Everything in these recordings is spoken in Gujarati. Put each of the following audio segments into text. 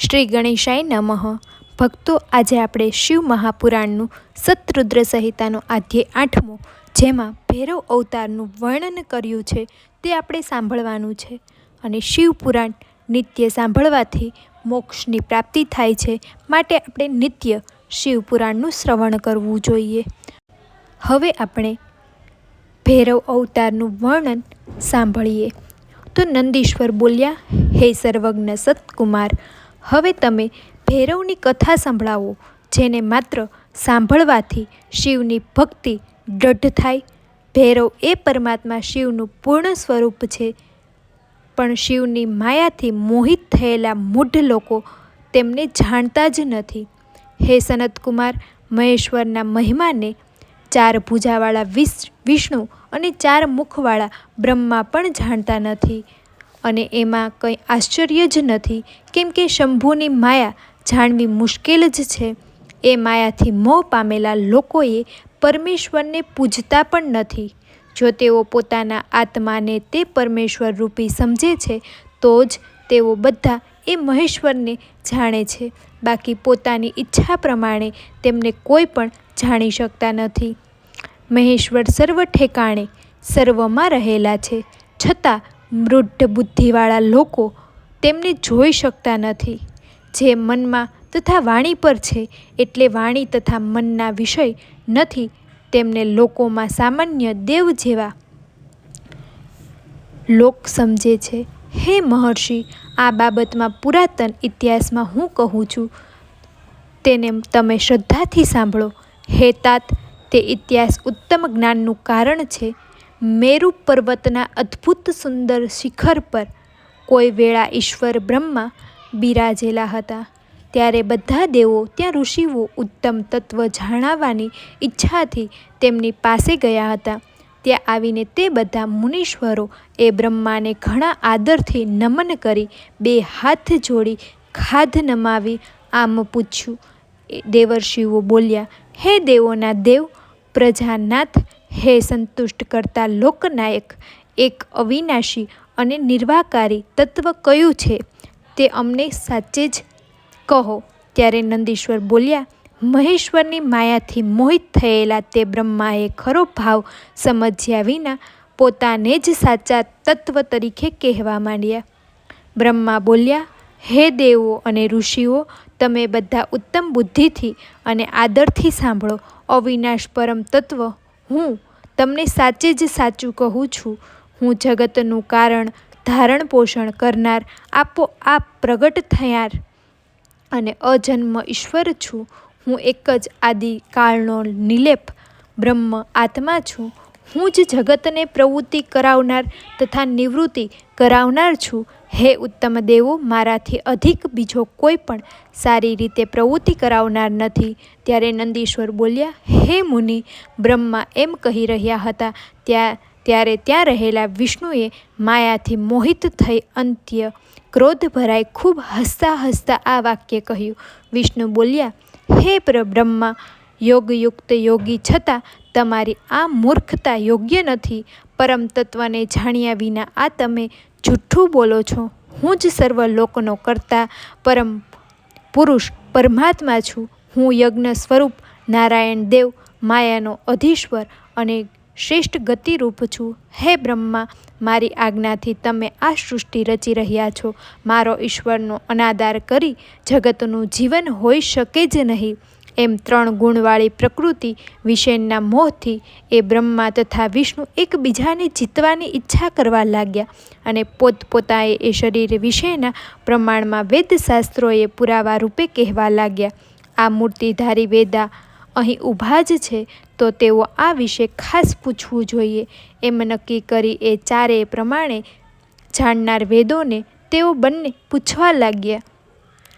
શ્રી ગણેશાય નમઃ. ભક્તો, આજે આપણે શિવ મહાપુરાણનું સતરુદ્ર સંહિતાનો આધ્યે આઠમો, જેમાં ભૈરવ અવતારનું વર્ણન કર્યું છે, તે આપણે સાંભળવાનું છે. અને શિવ પુરાણ નિત્ય સાંભળવાથી મોક્ષની પ્રાપ્તિ થાય છે, માટે આપણે નિત્ય શિવ પુરાણનું શ્રવણ કરવું જોઈએ. હવે આપણે ભૈરવ અવતારનું વર્ણન સાંભળીએ. તો નંદીશ્વર બોલ્યા, હે સર્વજ્ઞ સતકુમાર હવે તમે ભૈરવની કથા સંભળાવો, જેને માત્ર સાંભળવાથી શિવની ભક્તિ દૃઢ થાય. ભૈરવ એ પરમાત્મા શિવનું પૂર્ણ સ્વરૂપ છે, પણ શિવની માયાથી મોહિત થયેલા મૂઢ લોકો તેમને જાણતા જ નથી. હે સનતકુમાર, મહેશ્વરના મહિમાને ચાર ભૂજાવાળા વિષ્ણુ અને ચાર મુખવાળા બ્રહ્મા પણ જાણતા નથી. અને એમાં કંઈ આશ્ચર્ય જ નથી. કેમ કે શંભુની માયા જાણવી મુશ્કેલ જ છે. એ માયાથી મોહ પામેલા લોકોએ પરમેશ્વરને પૂજતા પણ નથી. જો તેઓ પોતાના આત્માને તે પરમેશ્વર રૂપી સમજે છે, તો જ તેઓ બધા એ મહેશ્વરને જાણે છે. બાકી પોતાની ઈચ્છા પ્રમાણે તેમને કોઈ પણ જાણી શકતા નથી. મહેશ્વર સર્વ ઠેકાણે સર્વમાં રહેલા છે. છતાં મૃઢ બુદ્ધિવાળા લોકો તેમને જોઈ શકતા નથી. જે મનમાં તથા વાણી પર છે એટલે વાણી તથા મનના વિષય નથી, તેમને લોકોમાં સામાન્ય દેવ જેવા લોક સમજે છે. હે મહર્ષિ, આ બાબતમાં પુરાતન ઇતિહાસમાં હું કહું છું, તેને તમે શ્રદ્ધાથી સાંભળો. હે તાત, તે ઇતિહાસ ઉત્તમ જ્ઞાનનું કારણ છે. મેરુ પર્વતના અદ્ભુત સુંદર શિખર પર કોઈ વેળા ઈશ્વર બ્રહ્મા બિરાજેલા હતા. ત્યારે બધા દેવો ત્યાં ઋષિઓ ઉત્તમ તત્વ જાણવાની ઈચ્છાથી તેમની પાસે ગયા હતા. ત્યાં આવીને તે બધા મુનીશ્વરો એ બ્રહ્માને ઘણા આદરથી નમન કરી બે હાથ જોડી ખાધ નમાવી આમ પૂછ્યું. દેવર્ષિઓ બોલ્યા, હે દેવોના દેવ, પ્રજાનાથ હે સંતુષ્ટ કરતા લોકનાયક, એક અવિનાશી અને નિર્વાકારી તત્વ કયું છે તે અમને સાચે જ કહો. ત્યારે નંદીશ્વર બોલ્યા, મહેશ્વરની માયાથી મોહિત થયેલા તે બ્રહ્માએ ખરો ભાવ સમજ્યા વિના પોતાને જ સાચા તત્વ તરીકે કહેવા માંડ્યા. બ્રહ્મા બોલ્યા, હે દેવો અને ઋષિઓ, તમે બધા ઉત્તમ બુદ્ધિથી અને આદરથી સાંભળો. અવિનાશ પરમ તત્વ હું તમને સાચે જ સાચું કહું છું. હું જગતનું કારણ ધારણ પોષણ કરનાર આપોઆપ પ્રગટ થનાર અને અજન્મ ઈશ્વર છું. હું એક જ આદિકાળનો નિલેપ બ્રહ્મ આત્મા છું. હું જ જગતને પ્રવૃત્તિ કરાવનાર તથા નિવૃત્તિ કરાવનાર છું. હે ઉત્તમ દેવો, મારાથી અધિક બીજો કોઈ પણ સારી રીતે પ્રવૃત્તિ કરાવનાર નથી. ત્યારે નંદીશ્વર બોલ્યા, હે મુનિ, બ્રહ્મા એમ કહી રહ્યા હતા, ત્યાં, ત્યારે ત્યાં રહેલા વિષ્ણુએ માયાથી મોહિત થઈ અંત્ય ક્રોધ ભરાઈ ખૂબ હસતા હસતા આ વાક્ય કહ્યું. વિષ્ણુ બોલ્યા, હે બ્રહ્મા, યોગયુક્ત યોગી છતાં તમારી આ મૂર્ખતા યોગ્ય નથી. પરમ તત્વને જાણ્યા વિના આ તમે જૂઠ્ઠું બોલો છો. હું જ સર્વ લોકનો કરતા, પરમ પુરુષ, પરમાત્મા છું. હું યજ્ઞ સ્વરૂપ, નારાયણ દેવ, માયાનો અધીશ્વર અને શ્રેષ્ઠ ગતિરૂપ છું. હે બ્રહ્મા, મારી આજ્ઞાથી તમે આ સૃષ્ટિ રચી રહ્યા છો. મારો ઈશ્વરનો અનાદાર કરી જગતનું જીવન હોઈ શકે જ નહીં. એમ ત્રણ ગુણવાળી પ્રકૃતિ વિશેના મોહથી એ બ્રહ્મા તથા વિષ્ણુ એકબીજાને જીતવાની ઈચ્છા કરવા લાગ્યા અને પોતપોતાએ એ શરીર વિશેના પ્રમાણમાં વેદશાસ્ત્રોએ પુરાવા રૂપે કહેવા લાગ્યા. આ મૂર્તિધારી વેદા અહીં ઊભા જ છે, તો તેઓ આ વિશે ખાસ પૂછવું જોઈએ. એમ નક્કી કરી એ ચારેય પ્રમાણે જાણનાર વેદોને તેઓ બંને પૂછવા લાગ્યા.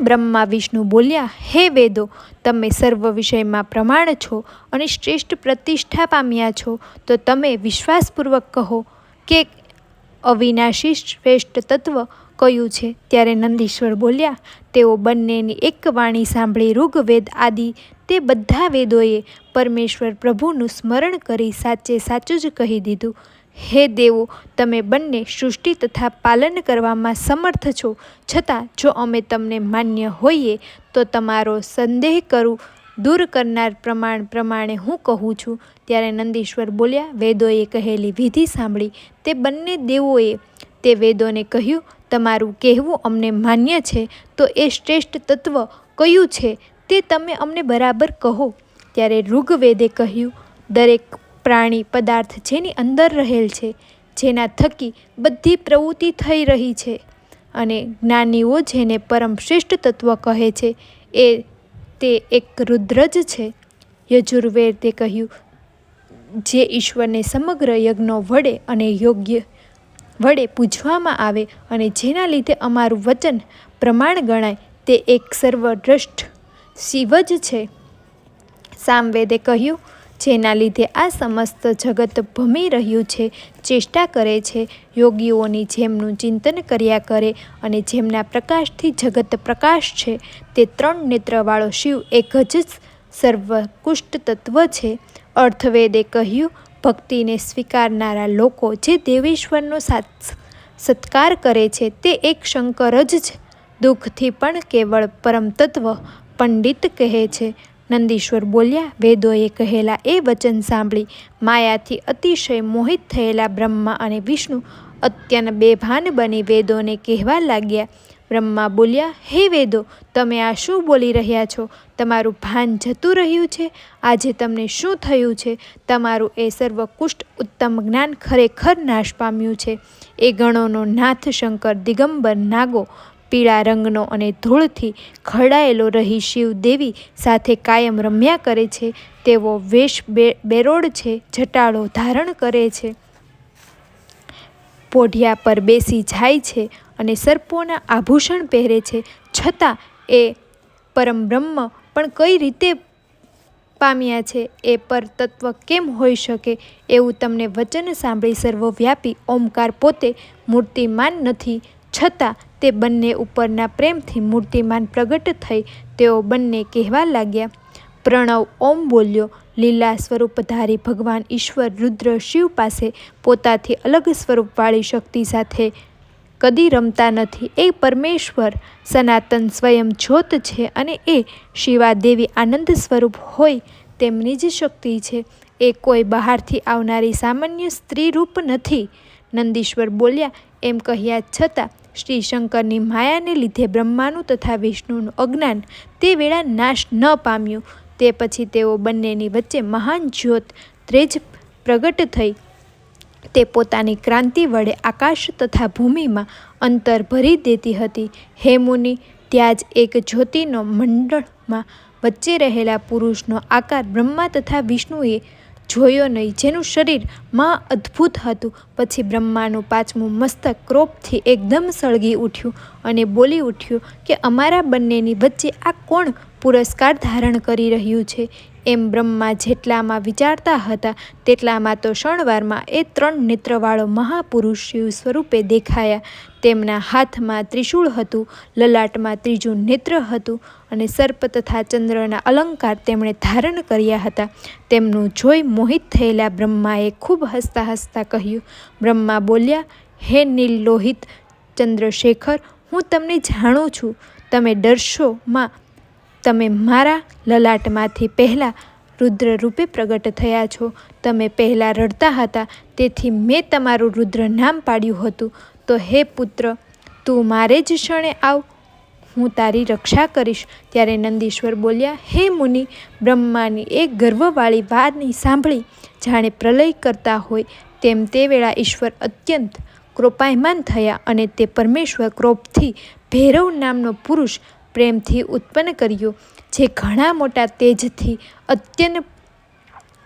બ્રહ્મા વિષ્ણુ બોલ્યા, હે વેદો, તમે સર્વ વિષયમાં પ્રમાણ છો અને શ્રેષ્ઠ પ્રતિષ્ઠા પામ્યા છો, તો તમે વિશ્વાસપૂર્વક કહો કે અવિનાશી શ્રેષ્ઠ તત્વ કયું છે? ત્યારે નંદીશ્વર બોલ્યા, તેઓ બંનેની એક વાણી સાંભળી ઋગ્વેદ આદિ, તે બધા વેદોએ પરમેશ્વર પ્રભુનું સ્મરણ કરી સાચે સાચું જ કહી દીધું. હે દેવો, તમે બંને સૃષ્ટિ તથા પાલન કરવામાં સમર્થ છો. છતાં જો અમે તમને માન્ય હોઈએ, તો તમારો સંદેહ કરું, દૂર કરનાર પ્રમાણ પ્રમાણે હું કહું છું. ત્યારે નંદીશ્વર બોલ્યા, વેદોએ કહેલી વિધિ સાંભળી. તે બંને દેવોએ તે વેદોને કહ્યું, તમારું કહેવું અમને માન્ય છે, તો એ શ્રેષ્ઠ તત્વ કયું છે, તે તમે અમને બરાબર કહો. ત્યારે ઋગ્વેદે કહ્યું, દરેક પ્રાણી પદાર્થ જેની અંદર રહેલ છે, જેના થકી બધી પ્રવૃત્તિ થઈ રહી છે. અને જ્ઞાનીઓ જેને પરમ શ્રેષ્ઠ તત્વ કહે છે, એ તે એક રુદ્ર જ છે. યજુર્વેદે કહ્યું, જે ઈશ્વરને સમગ્ર યજ્ઞો વડે અને યોગ્ય વડે પૂજવામાં આવે અને જેના લીધે અમારું વચન પ્રમાણ ગણાય, તે એક સર્વદ્રષ્ટ શિવ જ છે. સામવેદે કહ્યું જેના લીધે આ સમસ્ત જગત ભમી રહ્યું છે, ચેષ્ટા કરે છે, યોગીઓની જેમનું ચિંતન કર્યા કરે અને જેમના પ્રકાશથી જગત પ્રકાશ છે, તે ત્રણ નેત્રવાળો શિવ એક જ સર્વકુષ્ટ તત્વ છે. અર્થવેદે કહ્યું, ભક્તિને સ્વીકારનારા લોકો જે દેવેશ્વરનો સાત સત્કાર કરે છે, તે એક શંકર જ દુઃખથી પણ કેવળ પરમ તત્વ પંડિત કહે છે. નંદીશ્વર બોલ્યા, વેદોએ કહેલા એ વચન સાંભળી, માયાથી અતિશય મોહિત થયેલા બ્રહ્મા અને વિષ્ણુ અત્યંત બેભાન બની વેદોને કહેવા લાગ્યા. બ્રહ્મા બોલ્યા, હે વેદો, તમે આ શું બોલી રહ્યા છો? તમારું ભાન જતું રહ્યું છે? આજે તમને શું થયું છે? તમારું એ સર્વકુષ્ટ ઉત્તમ જ્ઞાન ખરેખર નાશ પામ્યું છે. એ ગણોનો નાથ શંકર દિગંબર નાગો પીળા રંગનો અને ધૂળથી ખરડાયેલો રહી શિવદેવી સાથે કાયમ રમ્યા કરે છે. તેવો વેશ બેરોડ છે, જટાળો ધારણ કરે છે. પોઢિયા પર બેસી જાય છે અને સર્પોના આભૂષણ પહેરે છે. છતાં એ પરમબ્રહ્મ પણ કઈ રીતે પામ્યા છે એ પર તત્વ કેમ હોઈ શકે? એવું તમને વચન સાંભળી સર્વવ્યાપી ઓમકાર પોતે મૂર્તિમાન નથી. છતાં તે બંને ઉપરના પ્રેમથી મૂર્તિમાન પ્રગટ થઈ તેઓ બંને કહેવા લાગ્યા, પ્રણવ ઓમ બોલ્યો, લીલા સ્વરૂપધારી ભગવાન ઈશ્વર રુદ્ર શિવ પાસે પોતાથી અલગ સ્વરૂપવાળી શક્તિ સાથે કદી રમતા નથી. એ પરમેશ્વર સનાતન સ્વયં જ્યોત છે અને એ શિવાદેવી આનંદ સ્વરૂપ હોય તેમની જ શક્તિ છે. એ કોઈ બહારથી આવનારી સામાન્ય સ્ત્રી રૂપ નથી. નંદીશ્વર બોલ્યા, એમ કહ્યા છતાં શ્રી શંકરની માયાને લીધે બ્રહ્માનું તથા વિષ્ણુનું અજ્ઞાન તે વેળા નાશ ન પામ્યું. તે પછી તેઓ બંનેની વચ્ચે મહાન જ્યોત ત્રેજ પ્રગટ થઈ. તે પોતાની ક્રાંતિ વડે આકાશ તથા ભૂમિમાં અંતર ભરી દેતી હતી. હે મુનિ, ત્યાં જ એક જ્યોતિનો મંડળમાં વચ્ચે રહેલા પુરુષનો આકાર બ્રહ્મા તથા વિષ્ણુએ જોયો નહીં. જેનું શરીરમાં અદ્ભુત હતું. પછી બ્રહ્માનું પાંચમું મસ્તક ક્રોપથી એકદમ સળગી ઉઠ્યું અને બોલી ઉઠ્યું કે અમારા બંનેની વચ્ચે આ કોણ પુરસ્કાર ધારણ કરી રહ્યું છે? એમ બ્રહ્મા જેટલામાં વિચારતા હતા, તેટલામાં તો શણવારમાં એ ત્રણ નેત્રવાળો મહાપુરુષ શિવ સ્વરૂપે દેખાયા. તેમના હાથમાં ત્રિશૂળ હતું, લલાટમાં ત્રીજું નેત્ર હતું અને સર્પ તથા ચંદ્રના અલંકાર તેમણે ધારણ કર્યા હતા. તેમનું જોઈ મોહિત થયેલા બ્રહ્માએ ખૂબ હસતા હસતા કહ્યું, બ્રહ્મા બોલ્યા, હે નીલ લોહિત ચંદ્રશેખર, હું તમને જાણું છું. તમે ડરશો માં તમે મારા લલાટમાંથી પહેલાં રુદ્ર રૂપે પ્રગટ થયા છો. તમે પહેલાં રડતા હતા, તેથી મેં તમારું રુદ્ર નામ પાડ્યું હતું. તો હે પુત્ર, તું મારે જ ક્ષણે આવ. હું તારી રક્ષા કરીશ. ત્યારે નંદીશ્વર બોલ્યા, હે મુનિ, બ્રહ્માની એક ગર્વવાળી વાતની સાંભળી, જાણે પ્રલય કરતા હોય. તેમ તે વેળા ઈશ્વર અત્યંત કૃપાયમાન થયા અને તે પરમેશ્વર ક્રોપથી ભૈરવ નામનો પુરુષ પ્રેમથી ઉત્પન્ન કર્યો, જે ઘણા મોટા તેજથી અત્યંત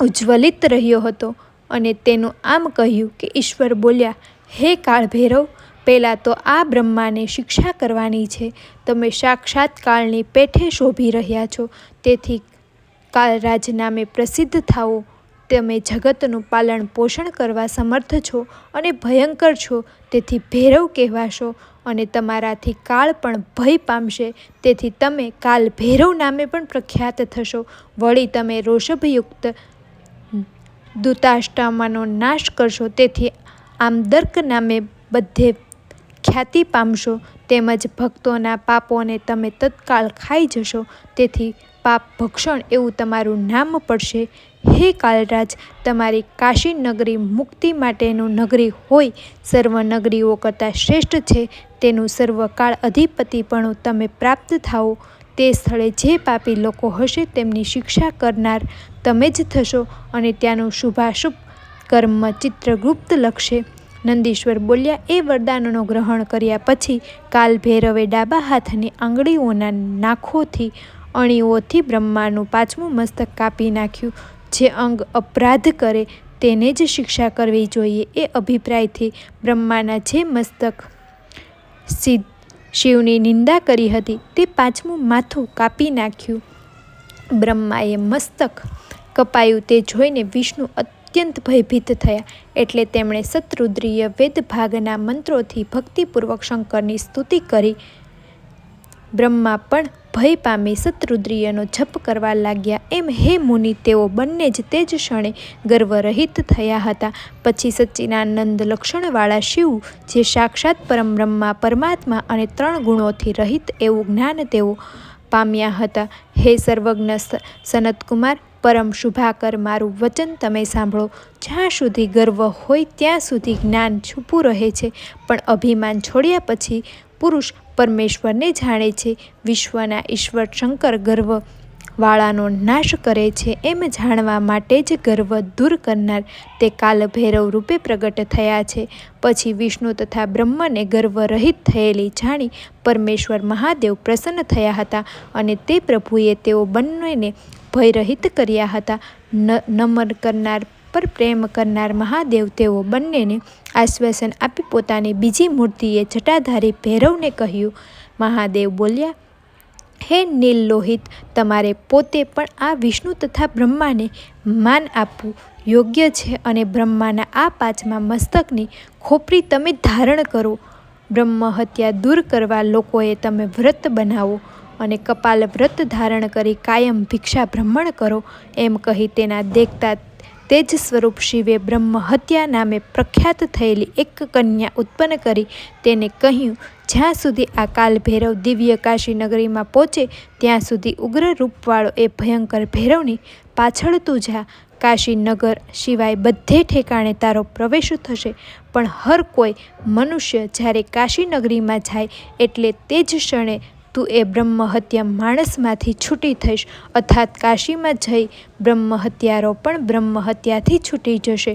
ઉજ્જવલિત રહ્યો હતો. અને તેનું આમ કહ્યું કે ઈશ્વર બોલ્યા, હે કાળભૈરવ, પહેલાં તો આ બ્રહ્માને શિક્ષા કરવાની છે. તમે સાક્ષાત કાળની પેઠે શોભી રહ્યા છો. તેથી કાળરાજ નામે પ્રસિદ્ધ થાઓ. તમે જગતનું પાલન પોષણ કરવા સમર્થ છો અને ભયંકર છો, તેથી ભૈરવ કહેવાશો અને તમારાથી કાળ પણ ભય પામશે, તેથી તમે કાલ ભૈરવ નામે પણ પ્રખ્યાત થશો. વળી તમે રોષભયુક્ત દૂતાષ્ટામાનો નાશ કરશો, તેથી આમદર્ક નામે બધે ખ્યાતિ પામશો, તેમજ ભક્તોના પાપોને તમે તત્કાળ ખાઈ જશો, તેથી પાપ ભક્ષણ એવું તમારું નામ પડશે. હે કાલરાજ, તમારી કાશી નગરી મુક્તિ માટેનું નગરી હોય, સર્વ નગરીઓ કરતાં શ્રેષ્ઠ છે, તેનું સર્વકાળ અધિપતિપણું તમે પ્રાપ્ત થાઓ. તે સ્થળે જે પાપી લોકો હશે તેમની શિક્ષા કરનાર તમે જ થશો અને ત્યાંનું શુભાશુભ કર્મ ચિત્રગુપ્ત લખશે. નંદીશ્વર બોલ્યા, એ વરદાનનો ગ્રહણ કર્યા પછી કાલ ભૈરવે ડાબા હાથની આંગળીઓના નાખોથી અણીઓથી બ્રહ્માનું પાંચમું મસ્તક કાપી નાખ્યું. જે અંગ અપરાધ કરે તેને જ શિક્ષા કરવી જોઈએ એ અભિપ્રાયથી બ્રહ્માના જે મસ્તક સિદ્ધ શિવની નિંદા કરી હતી તે પાંચમું માથું કાપી નાખ્યું. બ્રહ્માએ મસ્તક કપાયું તે જોઈને વિષ્ણુ અત્યંત ભયભીત થયા એટલે તેમણે શતરુદ્રીય વેદભાગના મંત્રોથી ભક્તિપૂર્વક શંકરની સ્તુતિ કરી. બ્રહ્મા પણ ભય પામી શતરુદ્રીયનો જપ કરવા લાગ્યા. એમ હે મુનિ, તેઓ બંને જ તે જ ક્ષણે ગર્વરહિત થયા હતા. પછી સચ્ચિનાનંદ લક્ષણવાળા શિવ, જે સાક્ષાત પરમબ્રહ્મા પરમાત્મા અને ત્રણ ગુણોથી રહિત એવું જ્ઞાન તેઓ પામ્યા હતા. હે સર્વજ્ઞ સનતકુમાર, પરમ શુભાકર, મારું વચન તમે સાંભળો. જ્યાં સુધી ગર્વ હોય ત્યાં સુધી જ્ઞાન છૂપું રહે છે. પણ અભિમાન છોડ્યા પછી પુરુષ પરમેશ્વરને જાણે છે. વિશ્વના ઈશ્વર શંકર ગર્વ વાળાનો નાશ કરે છે એમ જાણવા માટે જ ગર્વ દૂર કરનાર તે કાલભૈરવ રૂપે પ્રગટ થયા છે. પછી વિષ્ણુ તથા બ્રહ્મને ગર્વ રહિત થયેલી જાણી પરમેશ્વર મહાદેવ પ્રસન્ન થયા હતા અને તે પ્રભુએ તેઓ બંનેને ભયરહિત કર્યા હતા. નમન કરનાર પર પ્રેમ કરનાર મહાદેવ તેઓ બંનેને આશ્વાસન આપી પોતાની બીજી મૂર્તિએ જટાધારી ભૈરવને કહ્યું, મહાદેવ બોલ્યા, હે નીલ લોહિત, તમારે પોતે પણ આ વિષ્ણુ તથા બ્રહ્માને માન આપવું યોગ્ય છે અને બ્રહ્માના આ પાંચમા મસ્તકની ખોપરી તમે ધારણ કરો. બ્રહ્મ હત્યા દૂર કરવા લોકોએ તમે વ્રત બનાવો અને કપાલ વ્રત ધારણ કરી કાયમ ભિક્ષા ભ્રમણ કરો. એમ કહી તેના દેખતા તેજ સ્વરૂપ શિવે બ્રહ્મહત્યા નામે પ્રખ્યાત થયેલી એક કન્યા ઉત્પન્ન કરી તેને કહ્યું, જ્યાં સુધી આ કાલ ભૈરવ દિવ્ય કાશી નગરીમાં પહોંચે, ત્યાં સુધી ઉગ્ર રૂપવાળો એ ભયંકર ભૈરવની પાછળ તું જા. કાશી નગર સિવાય બધે ઠેકાણે તારો પ્રવેશ થશે, પણ હર કોઈ મનુષ્ય જ્યારે કાશી નગરીમાં જાય, એટલે તે જ ક્ષણે તું એ બ્રહ્મહત્યા માણસમાંથી છૂટી થઈશ. અર્થાત કાશીમાં જઈ બ્રહ્મહત્યારો પણ બ્રહ્મહત્યાથી છૂટી જશે.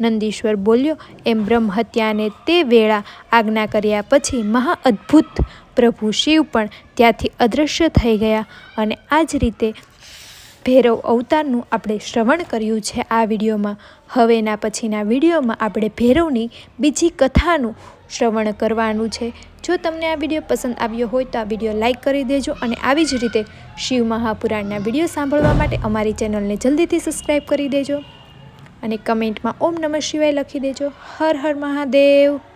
નંદીશ્વર બોલ્યો, એમ બ્રહ્મહત્યાને તે વેળા આજ્ઞા કર્યા પછી મહા અદ્ભુત પ્રભુ શિવ પણ ત્યાંથી અદૃશ્ય થઈ ગયા અને આ જ રીતે ભૈરવ અવતારનું આપણે શ્રવણ કર્યું છે આ વિડીયોમાં. હવેના પછીના વિડીયોમાં આપણે ભૈરવની બીજી કથાનું શ્રવણ કરવાનું છે. જો તમને આ વીડિયો પસંદ આવ્યો હોય તો આ વીડિયો લાઇક કરી દેજો અને આવી જ રીતે શિવ મહાપુરાણના વીડિયો સાંભળવા માટે અમારી ચેનલને જલ્દીથી સબસ્ક્રાઈબ કરી દેજો અને કમેન્ટમાં ઓમ નમઃ શિવાય લખી દેજો. હર હર મહાદેવ.